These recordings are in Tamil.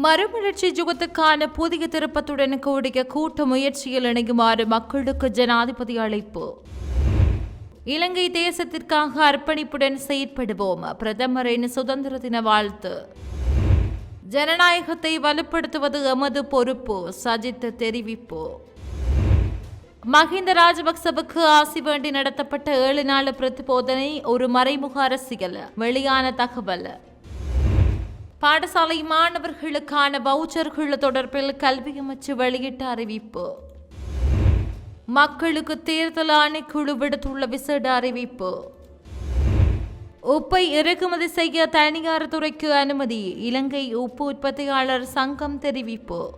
மறுமலர்ச்சி யுகத்துக்கான புதிய திருப்பத்துடன் கூடிய கூட்டு முயற்சியில் இணையுமாறு மக்களுக்கு ஜனாதிபதி அழைப்பு. இலங்கை தேசத்திற்காக அர்ப்பணிப்புடன் செயற்படுவோம். பிரதமரின் சுதந்திர தின வாழ்த்து. ஜனநாயகத்தை வலுப்படுத்துவது எமது பொறுப்பு சஜித் தெரிவிப்பு. மஹிந்த ராஜபக்சவுக்கு ஆசி வேண்டி நடத்தப்பட்ட ஏழு நாள் பிரதிபோதனை ஒரு மறைமுக அரசியல். வெளியான தகவல். பாடசாலை மாணவர்களுக்கான வவுச்சர்கள் தொடர்பில் கல்வி அமைச்சு வெளியிட்ட அறிவிப்பு. மக்களுக்கு தேர்தல் ஆணைக்குழு விடுத்துள்ள விசேட அறிவிப்பு. உப்பை இறக்குமதி செய்ய தனியார் துறைக்கு அனுமதி இலங்கை உப்பு உற்பத்தியாளர் சங்கம் தெரிவிப்பு.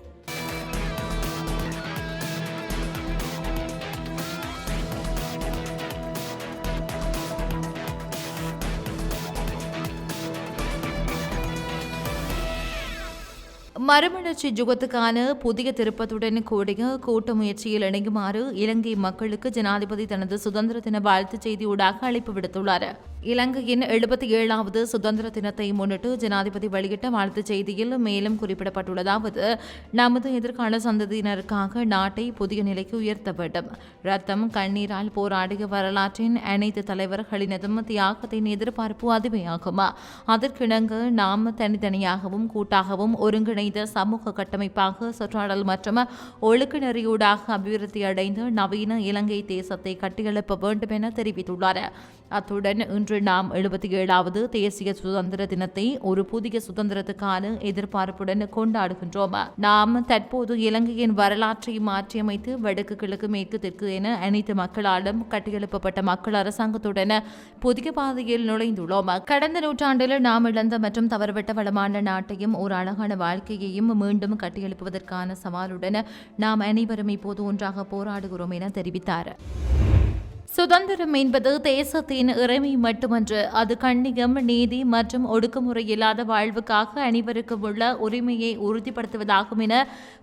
மறுமலர்ச்சி யுகத்துக்கான புதிய திருப்பத்துடன் கூடிய கூட்ட முயற்சியில் இணையுமாறு இலங்கை மக்களுக்கு ஜனாதிபதி தனது சுதந்திர தின வாழ்த்துச் செய்தியூடாக அழைப்பு விடுத்துள்ளார். இலங்கையின் எழுபத்தி ஏழாவது சுதந்திர தினத்தை முன்னிட்டு ஜனாதிபதி வெளியிட்ட வாழ்த்துச் செய்தியில் மேலும் குறிப்பிடப்பட்டுள்ளதாவது நமது எதிர்கால சந்ததியினருக்காக நாட்டை புதிய நிலைக்கு உயர்த்த வேண்டும். ரத்தம் கண்ணீரால் போராடிய வரலாற்றின் அனைத்து தலைவர்களினதும் தியாகத்தின் எதிர்பார்ப்பு அதுவேயாகும்? அதற்கிணங்க நாம் தனித்தனியாகவும் கூட்டாகவும் ஒருங்கிணைந்த சமூக கட்டமைப்பாக சுற்றாடல் மற்றும் ஒழுக்க நெறியூடாக அபிவிருத்தி அடைந்து நவீன இலங்கை தேசத்தை கட்டியெழுப்ப வேண்டும் என தெரிவித்துள்ளார். அத்துடன் இன்று நாம் எழுபத்தி ஏழாவது தேசிய சுதந்திர தினத்தை ஒரு புதிய சுதந்திரத்துக்கான எதிர்பார்ப்புடன் கொண்டாடுகின்றோம். நாம் தற்போது இலங்கையின் வரலாற்றை மாற்றியமைத்து வடக்கு கிழக்கு மேற்கு தெற்கு என அனைத்து மக்களாலும் கட்டியெழுப்பப்பட்ட மக்கள் அரசாங்கத்துடன் புதிய பாதையில் நுழைந்துள்ளோம். கடந்த நூற்றாண்டில் நாம் இழந்த மற்றும் தவறுவிட்ட வளமான நாட்டையும் ஒரு அழகான வாழ்க்கையையும் மீண்டும் கட்டியெழுப்புவதற்கான சவாலுடன் நாம் அனைவரும் இப்போது ஒன்றாக போராடுகிறோம் என தெரிவித்தார். சுதந்திரம் என்பது தேசத்தின் இறைமை மட்டுமன்று. அது கண்ணியம் நீதி மற்றும் ஒடுக்குமுறை இல்லாத வாழ்வுக்காக அனைவருக்கும் உள்ள உரிமையை உறுதிப்படுத்துவதாகும் என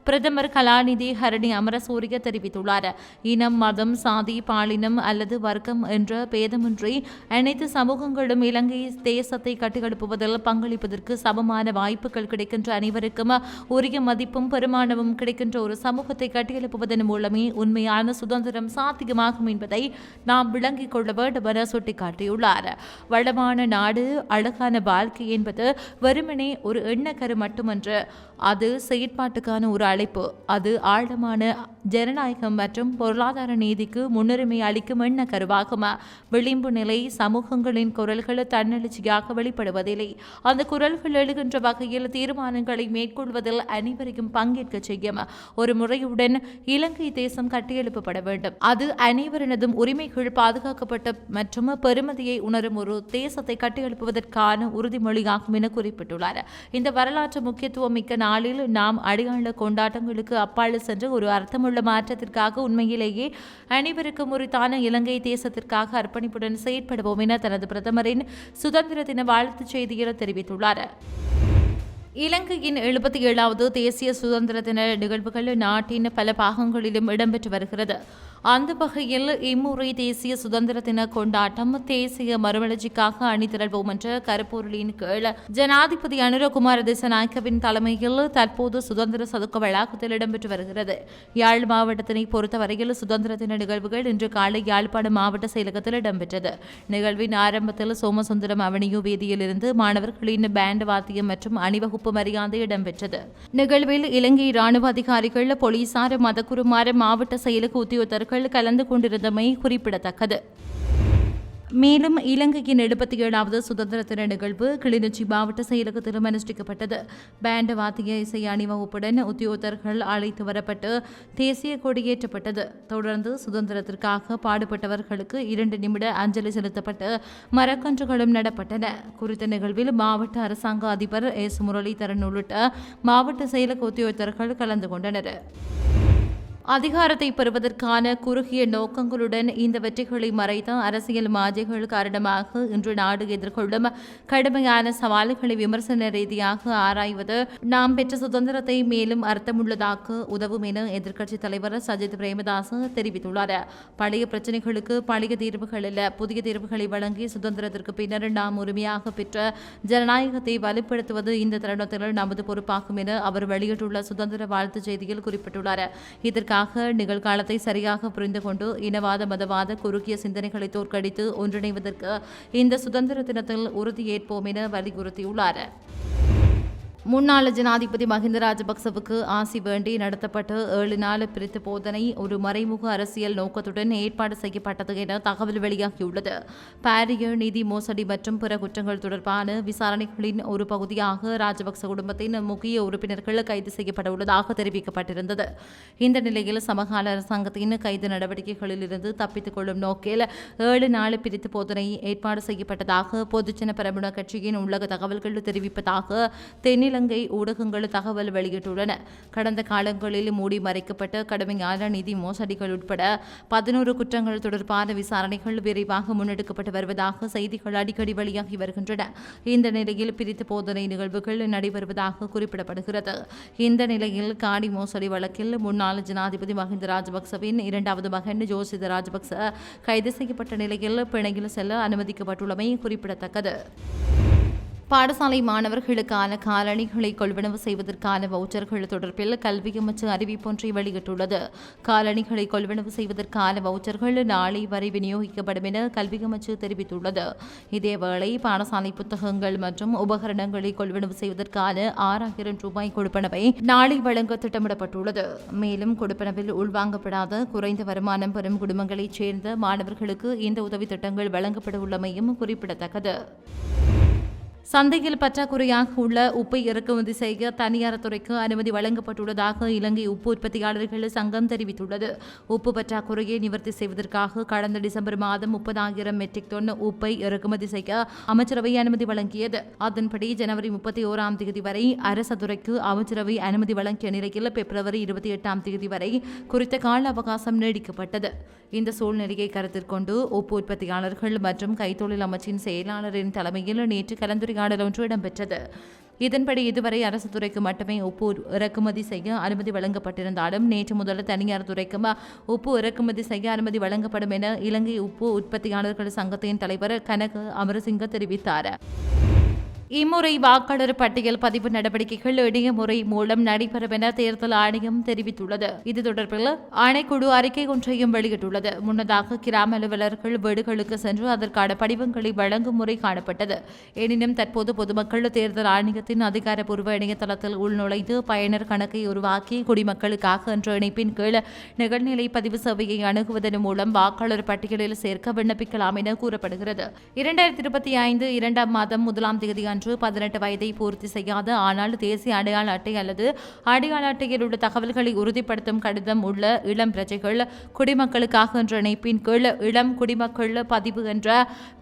பிரதமர் கலாநிதி ஹரணி அமரசூரிய தெரிவித்துள்ளார். இனம் மதம் சாதி பாலினம் அல்லது வர்க்கம் என்ற பேதமின்றி அனைத்து சமூகங்களும் இலங்கை தேசத்தை கட்டியெழுப்புவதில் பங்களிப்பதற்கு சமமான வாய்ப்புகள் கிடைக்கின்ற அனைவருக்கும் உரிய மதிப்பும் பெருமானமும் கிடைக்கின்ற ஒரு சமூகத்தை கட்டியெழுப்புவதன் மூலமே உண்மையான சுதந்திரம் சாத்தியமாகும் என்பதை நாம் விளங்கிக் கொள்ள வேண்டும் என சுட்டிக்காட்டியுள்ளார். வளமான நாடு அழகான வாழ்க்கை என்பது வெறுமனே ஒரு எண்ணக்கரு மட்டுமன்று. அது செயற்பாட்டுக்கான ஒரு அழைப்பு. அது ஆழமான ஜனநாயகம் மற்றும் பொருளாதார நீதிக்கு முன்னுரிமை அளிக்கும் எண்ணக்கருவாகும். விளிம்பு நிலை சமூகங்களின் குரல்கள் தன்னெழுச்சியாக வெளிப்படுவதில்லை. அந்த குரல்கள் எழுகின்ற வகையில் தீர்மானங்களை மேற்கொள்வதில் அனைவரையும் பங்கேற்க செய்யும். ஒரு முறையுடன் இலங்கை தேசம் கட்டியெழுப்பப்பட வேண்டும். அது அனைவரினதும் உரிமை உரிமைகள் பாதுகாக்கப்பட்ட மற்றும் பெருமதியை உணரும் ஒரு தேசத்தை கட்டியெழுப்புவதற்கான உறுதிமொழியாகும் என குறிப்பிட்டுள்ளார். இந்த வரலாற்று முக்கியத்துவம் மிக்க நாளில் நாம் அடையாள கொண்டாட்டங்களுக்கு அப்பால் சென்று ஒரு அர்த்தமுள்ள மாற்றத்திற்காக உண்மையிலேயே அனைவருக்கும் உரித்தான இலங்கை தேசத்திற்காக அர்ப்பணிப்புடன் செயற்படுவோம் என தனது பிரதமரின் சுதந்திர தின வாழ்த்துச் செய்தியில் தெரிவித்துள்ளார். இலங்கையின் எழுபத்தி ஏழாவது தேசிய சுதந்திர தின நிகழ்வுகள் நாட்டின் பல பாகங்களிலும் இடம்பெற்று வருகிறது. அந்த வகையில் இம்முறை தேசிய சுதந்திர தின கொண்டாட்டம் தேசிய மறுமலர்ச்சிக்காக அணிதிரள்வோம் என்ற கருப்பொருளின் கீழ் ஜனாதிபதி அனுரகுமார திசநாயக்கவின் தலைமையில் தற்போது சுதந்திர சதுக்க வளாகத்தில் இடம்பெற்று வருகிறது. யாழ் மாவட்டத்தினை பொறுத்தவரையில் சுதந்திர தின நிகழ்வுகள் இன்று காலை யாழ்ப்பாணம் மாவட்ட செயலகத்தில் இடம்பெற்றது. நிகழ்வின் ஆரம்பத்தில் சோமசுந்தரம் அவனியூ வேதியிலிருந்து மாணவர்களின் பேண்ட் வாத்தியம் மற்றும் அணிவகுப்பு மரியாதை இடம்பெற்றது. நிகழ்வில் இலங்கை ராணுவ அதிகாரிகள் போலீசார் மதகுருமார் மாவட்ட செயலக உத்தியோகத்தர்கள் கலந்து கொண்டிருந்தமை குறிப்பிடத்தக்கது. மேலும் இலங்கையின் எழுபத்தி ஏழாவது சுதந்திர தின நிகழ்வு கிளிநொச்சி மாவட்ட செயலகத்திலும் அனுஷ்டிக்கப்பட்டது. பேண்ட் வாத்திய இசை அணிவகுப்புடன் உத்தியோகர்கள் அழைத்து வரப்பட்டு தேசிய கொடியேற்றப்பட்டது. தொடர்ந்து சுதந்திரத்திற்காக பாடுபட்டவர்களுக்கு இரண்டு நிமிட அஞ்சலி செலுத்தப்பட்டு மரக்கன்றுகளும் நடப்பட்டன. குறித்த நிகழ்வில் மாவட்ட அரசாங்க அதிபர் எஸ் முரளிதரன் உள்ளிட்ட மாவட்ட செயலக உத்தியோகத்தர்கள் கலந்து கொண்டனர். அதிகாரத்தை பெறுவதற்கான குறுகிய நோக்கங்களுடன் இந்த வெற்றிகளை மறைத்த அரசியல் மாஜைகள் காரணமாக இன்று நாடு எதிர்கொள்ளும் கடுமையான சவால்களை விமர்சன ரீதியாக ஆராய்வது நாம் பெற்ற சுதந்திரத்தை மேலும் அர்த்தமுள்ளதாக உதவும் என எதிர்க்கட்சித் தலைவர் சஜித் பிரேமதாஸ் தெரிவித்துள்ளார். பழைய பிரச்சனைகளுக்கு பழைய தீர்வுகள் அல்ல புதிய தீர்வுகளை வழங்கி சுதந்திரத்திற்கு பின்னர் நாம் உரிமையாக பெற்ற ஜனநாயகத்தை வலுப்படுத்துவது இந்த தருணத்தில் நமது பொறுப்பாகும் என அவர் வெளியிட்டுள்ள சுதந்திர வாழ்த்துச் செய்தியில் குறிப்பிட்டுள்ளார். இதற்காக நிகழ்காலத்தை சரியாக புரிந்து கொண்டு இனவாத மதவாத குறுகிய சிந்தனைகளை தோற்கடித்து ஒன்றிணைவதற்கு இந்த சுதந்திர தினத்தில் உறுதியேற்போம் என வலியுறுத்தியுள்ளார். முன்னாள் ஜனாதிபதி மஹிந்த ராஜபக்சவுக்கு ஆசி வேண்டி நடத்தப்பட்ட ஏழு நாள் பிரித்து போதனை ஒரு மறைமுக அரசியல் நோக்கத்துடன் ஏற்பாடு செய்யப்பட்டது என தகவல் வெளியாகியுள்ளது. பாரிய நிதி மோசடி மற்றும் பிற குற்றங்கள் தொடர்பான விசாரணைகளின் ஒரு பகுதியாக ராஜபக்ச குடும்பத்தின் முக்கிய உறுப்பினர்கள் கைது செய்யப்பட உள்ளதாக தெரிவிக்கப்பட்டிருந்தது. இந்த நிலையில் சமகால அரசாங்கத்தின் கைது நடவடிக்கைகளில் இருந்து தப்பித்துக் கொள்ளும் நோக்கில் ஏழு நாள் பிரித்து போதனை ஏற்பாடு செய்யப்பட்டதாக பொதுஜன பெரமுன கட்சியின் உள்ளக தகவல்கள் தெரிவிப்பதாக தென்னில இலங்கை ஊடகங்கள் தகவல் வெளியிட்டுள்ளன. கடந்த காலங்களில் மூடி மறைக்கப்பட்ட கடுமையான நிதி மோசடிகள் உட்பட பதினோரு குற்றங்கள் தொடர்பான விசாரணைகள் விரைவாக முன்னெடுக்கப்பட்டு வருவதாக செய்திகள் அடிக்கடி வெளியாகி வருகின்றன. இந்த நிலையில் பிரித்து போதனை நிகழ்வுகள் நடைபெறுவதாக குறிப்பிடப்படுகிறது. இந்த நிலையில் காடி மோசடி வழக்கில் முன்னாள் ஜனாதிபதி மஹிந்த ராஜபக்சவின் இரண்டாவது மகன் ஜோசித ராஜபக்ச கைது செய்யப்பட்ட நிலையில் பிணையில் செல்ல அனுமதிக்கப்பட்டுள்ளமை குறிப்பிடத்தக்கது. பாடசாலை மாணவர்களுக்கான காலணிகளை கொள்வனவு செய்வதற்கான வவுச்சர்கள் தொடர்பில் கல்வி அமைச்சு அறிவிப்பொன்றை வெளியிட்டுள்ளது. காலணிகளை கொள்வனவு செய்வதற்கான வவுச்சர்கள் நாளை வரை விநியோகிக்கப்படும் என கல்வி அமைச்சு தெரிவித்துள்ளது. இதேவேளை பாடசாலை புத்தகங்கள் மற்றும் உபகரணங்களை கொள்வனவு செய்வதற்கான ஆறாயிரம் ரூபாய் கொடுப்பனவை நாளை வழங்க திட்டமிடப்பட்டுள்ளது. மேலும் கொடுப்பனவில் உள்வாங்கப்படாத குறைந்த வருமானம் பெறும் குடும்பங்களைச் சேர்ந்த மாணவர்களுக்கு இந்த உதவி திட்டங்கள் வழங்கப்பட உள்ளமையும் குறிப்பிடத்தக்கது. சந்தையில் பற்றாக்குறையாக உள்ள உப்பை இறக்குமதி செய்ய தனியார் துறைக்கு அனுமதி வழங்கப்பட்டுள்ளதாக இலங்கை உப்பு உற்பத்தியாளர்கள் சங்கம் தெரிவித்துள்ளது. உப்பு பற்றாக்குறையை நிவர்த்தி செய்வதற்காக கடந்த டிசம்பர் மாதம் முப்பதாயிரம் மெட்ரிக் டன் உப்பை இறக்குமதி செய்ய அமைச்சரவை அனுமதி வழங்கியது. அதன்படி ஜனவரி முப்பத்தி ஓராம் தேதி வரை அரச துறைக்கு அமைச்சரவை அனுமதி வழங்கிய நிலையில் பிப்ரவரி இருபத்தி எட்டாம் தேதி வரை குறித்த கால அவகாசம் நீடிக்கப்பட்டது. இந்த சூழ்நிலையை கருத்தில் கொண்டு உப்பு உற்பத்தியாளர்கள் மற்றும் கைத்தொழில் அமைச்சின் செயலாளரின் தலைமையில் நேற்று கலந்துரையாடல் ஒன்று இடம்பெற்றது. இதன்படி இதுவரை அரசு துறைக்கு மட்டுமே உப்பு இறக்குமதி செய்ய அனுமதி வழங்கப்பட்டிருந்தாலும் நேற்று முதல் தனியார் துறைக்கும் உப்பு இறக்குமதி செய்ய அனுமதி வழங்கப்படும் என இலங்கை உப்பு உற்பத்தியாளர்கள் சங்கத்தின் தலைவர் கனக அமரசிங்க தெரிவித்தார். இம்முறை வாக்காளர் பட்டியல் பதிவு நடவடிக்கைகள் இணைய முறை மூலம் நடைபெறும் என தேர்தல் ஆணையம் தெரிவித்துள்ளது. இது தொடர்பில் ஆணைக்குழு அறிக்கை ஒன்றையும் வெளியிட்டுள்ளது. முன்னதாக கிராம அலுவலர்கள் வீடுகளுக்கு சென்று அதற்கான படிவங்களை வழங்கும் முறை காணப்பட்டது. எனினும் தற்போது பொதுமக்கள் தேர்தல் ஆணையத்தின் அதிகாரப்பூர்வ இணையதளத்தில் உள்நுழைந்து பயனர் கணக்கை உருவாக்கி குடிமக்களுக்காக என்ற இணைப்பின் கீழ் நிகழ்நிலை பதிவு சேவையை அணுகுவதன் மூலம் வாக்காளர் பட்டியலில் சேர்க்க விண்ணப்பிக்கலாம் என கூறப்படுகிறது. இரண்டாயிரத்தி இருபத்தி ஐந்து இரண்டாம் மாதம் முதலாம் தேதியான அன்று பதினெட்டு வயதை பூர்த்தி செய்யாத ஆனால் தேசிய அடையாள அட்டை அல்லது அடையாள அட்டையில் உள்ள தகவல்களை உறுதிப்படுத்தும் கடிதம் உள்ள இளம் பிரஜைகள் குடிமக்களுக்காக என்ற இணைப்பின் கீழ் இளம் குடிமக்கள் பதிவு என்ற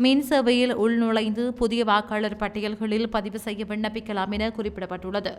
மின் சேவையில் உள்நுழைந்து புதிய வாக்காளர் பட்டியல்களில் பதிவு செய்ய விண்ணப்பிக்கலாம் என குறிப்பிடப்பட்டுள்ளது.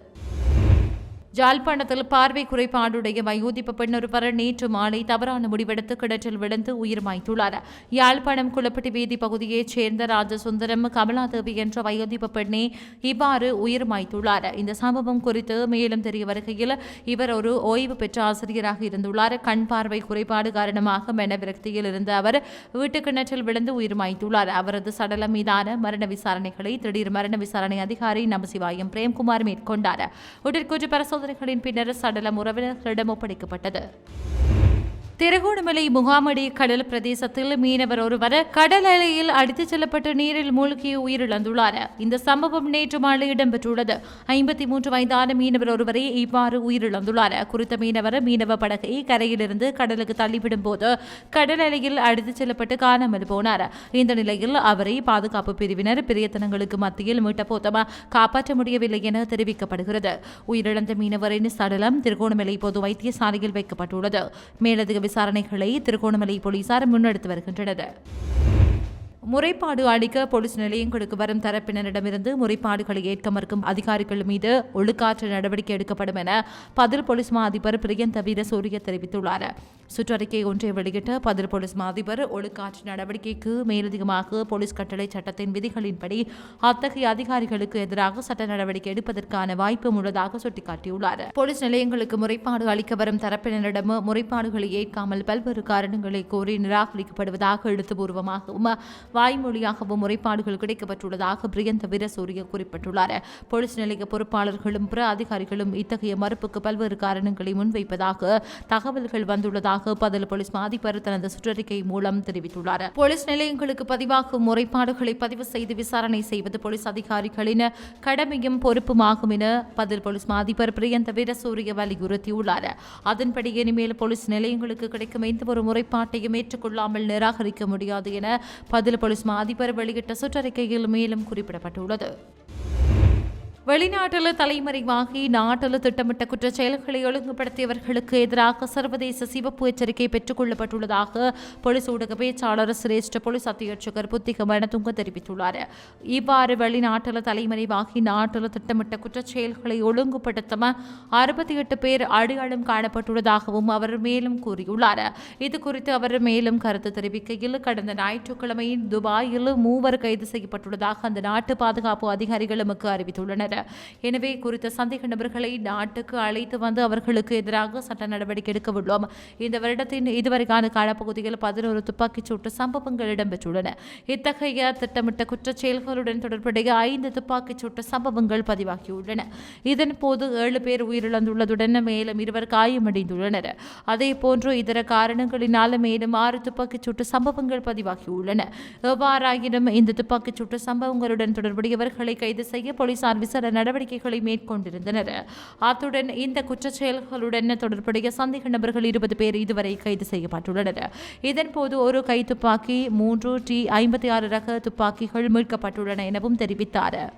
ஜாழ்ப்பாணத்தில் பார்வை குறைபாடுடைய வயோதிப்பு பெண் ஒருவர் நேற்று மாலை தவறான முடிவெடுத்து கிணற்றில் விழுந்து உயிர் மாய்த்துள்ளார். யாழ்ப்பாணம் குளப்பட்டி வீதி பகுதியைச் சேர்ந்த ராஜசுந்தரம் கமலாதேவி என்ற வயோதிப்பு பெண்ணே இவ்வாறு உயிர் மாய்த்துள்ளார். இந்த சம்பவம் குறித்து மேலும் தெரிய வருகையில் இவர் ஒரு ஓய்வு பெற்ற ஆசிரியராக இருந்துள்ளார். கண் பார்வை குறைபாடு காரணமாக மன விரக்தியில் இருந்த அவர் வீட்டு கிணற்றில் விழுந்து உயிர் மாய்த்துள்ளார். அவரது சடலம் மீதான மரண விசாரணைகளை திடீர் மரண விசாரணை அதிகாரி நமசிவாயம் பிரேம்குமார் மேற்கொண்டார். உடற்கூற்று பரிசோதனைகளின் பின்னர் சடலம் உறவினர்களிடம் ஒப்படைக்கப்பட்டது. திருகோணமலை முகாமடி கடல் பிரதேசத்தில் மீனவர் ஒருவர் கடல் அலையில் அடித்துச் செல்லப்பட்டு நீரில் மூழ்கி உயிரிழந்துள்ளார். இந்த சம்பவம் நேற்று மாலை இடம்பெற்றுள்ளது. ஐம்பத்தி மூன்று வயதான மீனவர் ஒருவரை இவ்வாறு உயிரிழந்துள்ளார். குறித்த மீனவர் மீனவ படகை கரையிலிருந்து கடலுக்கு தள்ளிவிடும் போது கடல் அலையில் அடித்துச் செல்லப்பட்டு காணாமல் போனார். இந்த நிலையில் அவரை பாதுகாப்பு பிரிவினர் பிரயத்தனங்களுக்கு மத்தியில் மீட்ட காப்பாற்ற முடியவில்லை என தெரிவிக்கப்படுகிறது. உயிரிழந்த மீனவரின் சடலம் திருகோணமலை பொது வைத்தியசாலையில் வைக்கப்பட்டுள்ளது. மேலதிக விசாரணைகளை திருகோணமலை போலீசார் முன்னெடுத்து வருகின்றனர். முறைப்பாடு அளிக்க போலீஸ் நிலையங்களுக்கு வரும் தரப்பினரிடமிருந்து முறைப்பாடுகளை ஏற்க மறுக்கும் அதிகாரிகள் மீது ஒழுக்காற்று நடவடிக்கை எடுக்கப்படும் என பதில் போலீஸ் மா அதிபர் பிரியந்த வீரசூரிய தெரிவித்துள்ளார். சுற்றறிக்கை ஒன்றை வெளியிட்ட பதில் போலீஸ் மா அதிபர் ஒழுக்காற்று நடவடிக்கைக்கு மேலதிகமாக போலீஸ் கட்டளை சட்டத்தின் விதிகளின்படி அத்தகைய அதிகாரிகளுக்கு எதிராக சட்ட நடவடிக்கை எடுப்பதற்கான வாய்ப்பு உள்ளதாக சுட்டிக்காட்டியுள்ளார். போலீஸ் நிலையங்களுக்கு முறைப்பாடு அளிக்க வரும் தரப்பினரிடம் முறைப்பாடுகளை ஏற்காமல் பல்வேறு காரணங்களை கோரி நிராகரிக்கப்படுவதாக எழுத்துப்பூர்வமாகவும் வாய்மொழியாகவும் முறைப்பாடுகள் கிடைக்கப்பட்டுள்ளதாக பிரியந்த வீரசூரிய குறிப்பிட்டுள்ளார். போலீஸ் நிலைய பொறுப்பாளர்களும் பிற அதிகாரிகளும் இத்தகைய மறுப்புக்கு பல்வேறு காரணங்களை முன்வைப்பதாக தகவல்கள் வந்துள்ளதாக பதில் போலீஸ் அதிபர் தனது சுற்றறிக்கை மூலம் தெரிவித்துள்ளார். போலீஸ் நிலையங்களுக்கு பதிவாகும் முறைப்பாடுகளை பதிவு செய்து விசாரணை செய்வது போலீஸ் அதிகாரிகளின் கடமையும் பொறுப்புமாகும் என பதில் போலீஸ் அதிபர் பிரியந்த வீரசூரிய வலியுறுத்தியுள்ளார். அதன்படி இனிமேல் போலீஸ் நிலையங்களுக்கு கிடைக்கும் எந்த ஒரு முறைப்பாட்டையும் ஏற்றுக்கொள்ளாமல் நிராகரிக்க முடியாது என பதில் போலீஸ் மா அதிபர் வெளியிட்ட சுற்றறிக்கையில் மேலும் குறிப்பிடப்பட்டுள்ளது. வெளிநாட்டில் தலைமறைவாகி நாட்டில் திட்டமிட்ட குற்றச் செயல்களை ஒழுங்குபடுத்தியவர்களுக்கு எதிராக சர்வதேச சிவப்பு எச்சரிக்கை பெற்றுக் கொள்ளப்பட்டுள்ளதாக போலீஸ் ஊடக பேச்சாளர் சிரேஷ்ட போலீஸ் அத்தியட்சகர் புத்திக மனதுங்க தெரிவித்துள்ளார். இவ்வாறு வெளிநாட்டில் தலைமறைவாகி நாட்டில் திட்டமிட்ட குற்றச் செயல்களை ஒழுங்குபடுத்த அறுபத்தி எட்டு பேர் அடையாளம் காணப்பட்டுள்ளதாகவும் அவர் மேலும் கூறியுள்ளார். இது குறித்து அவர் மேலும் கருத்து தெரிவிக்கையில் கடந்த ஞாயிற்றுக்கிழமை துபாயில் மூவர் கைது செய்யப்பட்டுள்ளதாக அந்த நாட்டு பாதுகாப்பு அதிகாரிகள் நமக்கு அறிவித்துள்ளனர். எனவே குறித்த சந்தேக நபர்களை நாட்டுக்கு அழைத்து வந்து அவர்களுக்கு எதிராக சட்ட நடவடிக்கை எடுக்க உள்ளோம். இந்த வருடத்தின் இதுவரைக்கான காலப்பகுதியில் பதினோரு துப்பாக்கிச் சூட்டு சம்பவங்கள் இடம்பெற்றுள்ளன. இத்தகைய திட்டமிட்ட குற்றச் செயல்களுடன் தொடர்புடைய ஐந்து துப்பாக்கிச் சூட்டு சம்பவங்கள் பதிவாகியுள்ளன. இதன் போது ஏழு பேர் உயிரிழந்துள்ளதுடன் மேலும் இருவர் காயமடைந்துள்ளனர். அதே போன்று இதர காரணங்களினால் மேலும் ஆறு துப்பாக்கிச் சூட்டு சம்பவங்கள் பதிவாகியுள்ளன. எவ்வாறாயினும் இந்த துப்பாக்கிச் சூட்டு சம்பவங்களுடன் தொடர்புடையவர்களை கைது செய்ய போலீசார் விசாரணை நடவடிக்கைகளை மேற்கொண்டிருந்தனர். அத்துடன் இந்த குற்றச் செயல்களுடன் தொடர்புடைய சந்தேக நபர்கள் இருபது பேர் இதுவரை கைது செய்யப்பட்டுள்ளனர். இதன்போது ஒரு கை துப்பாக்கி மூன்று டி ஐம்பத்தி ஆறு ரக துப்பாக்கிகள் மீட்கப்பட்டுள்ளன எனவும் தெரிவித்தார்.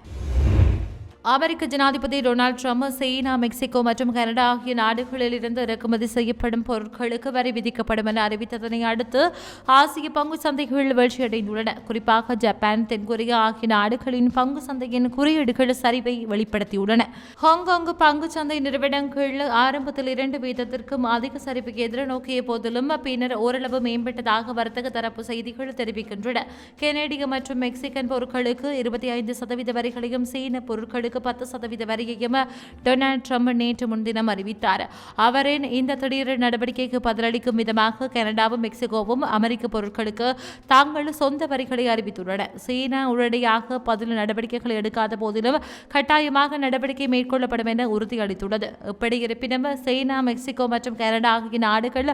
அமெரிக்க ஜனாதிபதி டொனால்ட் ட்ரம்ப் சீனா மெக்சிகோ மற்றும் கனடா ஆகிய நாடுகளில் இருந்து இறக்குமதி செய்யப்படும் பொருட்களுக்கு வரி விதிக்கப்படும் என அறிவித்ததனை அடுத்து ஆசிய பங்கு சந்தைகள் வீழ்ச்சியடைந்துள்ளன. குறிப்பாக ஜப்பான் தென்கொரியா ஆகிய நாடுகளின் பங்கு சந்தையின் குறியீடுகள் சரிவை வெளிப்படுத்தியுள்ளன. ஹாங்காங் பங்கு சந்தை நிறுவனங்கள் ஆரம்பத்தில் இரண்டு வீதத்திற்கும் அதிக சரிவை எதிர்நோக்கிய போதிலும் பின்னர் ஓரளவு மேம்பட்டதாக வர்த்தக தரப்பு செய்திகள் தெரிவிக்கின்றன. கெனடிய மற்றும் மெக்சிகன் பொருட்களுக்கு இருபத்தி ஐந்து சதவீத வரிகளையும் சீன பொருட்களுக்கு அவர்களுக்கு பத்து சதவீத வரியையும் டொனால்ட் ட்ரம்ப் நேற்று முன்தினம் அறிவித்தார். அவரின் இந்த திடீர் நடவடிக்கைக்கு பதிலளிக்கும் விதமாக கனடாவும் மெக்சிகோவும் அமெரிக்க பொருட்களுக்கு தாங்கள் சொந்த வரிகளை அறிவித்துள்ளன. சீனா உடனடியாக பதில் நடவடிக்கைகளை எடுக்காத போதிலும் கட்டாயமாக நடவடிக்கை மேற்கொள்ளப்படும் என உறுதியளித்துள்ளது. இப்படி இருப்பினும் சீனா மெக்சிகோ மற்றும் கனடா ஆகிய நாடுகள்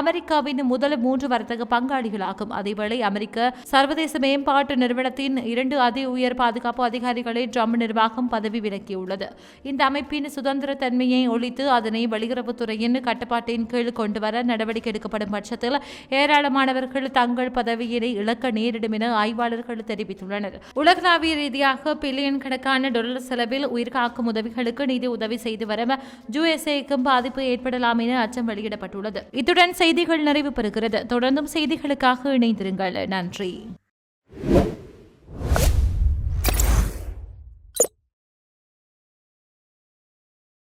அமெரிக்காவின் முதல் மூன்று வர்த்தக பங்காளிகளாகும். அதேவேளை அமெரிக்க சர்வதேச மேம்பாட்டு நிறுவனத்தின் இரண்டு அதி உயர் பாதுகாப்பு அதிகாரிகளை ட்ரம்ப் நிர்வாகம் பதவி விலக்கியுள்ளது. இந்த அமைப்பின் சுதந்திர தன்மையை ஒழித்து அதனை வெளியுறவுத்துறையின் கட்டுப்பாட்டின் கீழ் கொண்டுவர நடவடிக்கை எடுக்கப்படும் பட்சத்தில் ஏராளமானவர்கள் தங்கள் பதவியினை இழக்க நேரிடும் என ஆய்வாளர்கள் தெரிவித்துள்ளனர். உலகளாவிய ரீதியாக பில்லியன் கணக்கான டொலர் செலவில் உயிர்காக்கும் உதவிகளுக்கு நிதி உதவி செய்து வரும் யுஎஸ்ஏக்கும் பாதிப்பு ஏற்படலாம் என அச்சம் வெளியிடப்பட்டுள்ளது. இத்துடன் செய்திகள் நிறைவு பெறுகிறது. தொடர்ந்தும் செய்திகளுக்காக இணைந்திருங்கள். நன்றி.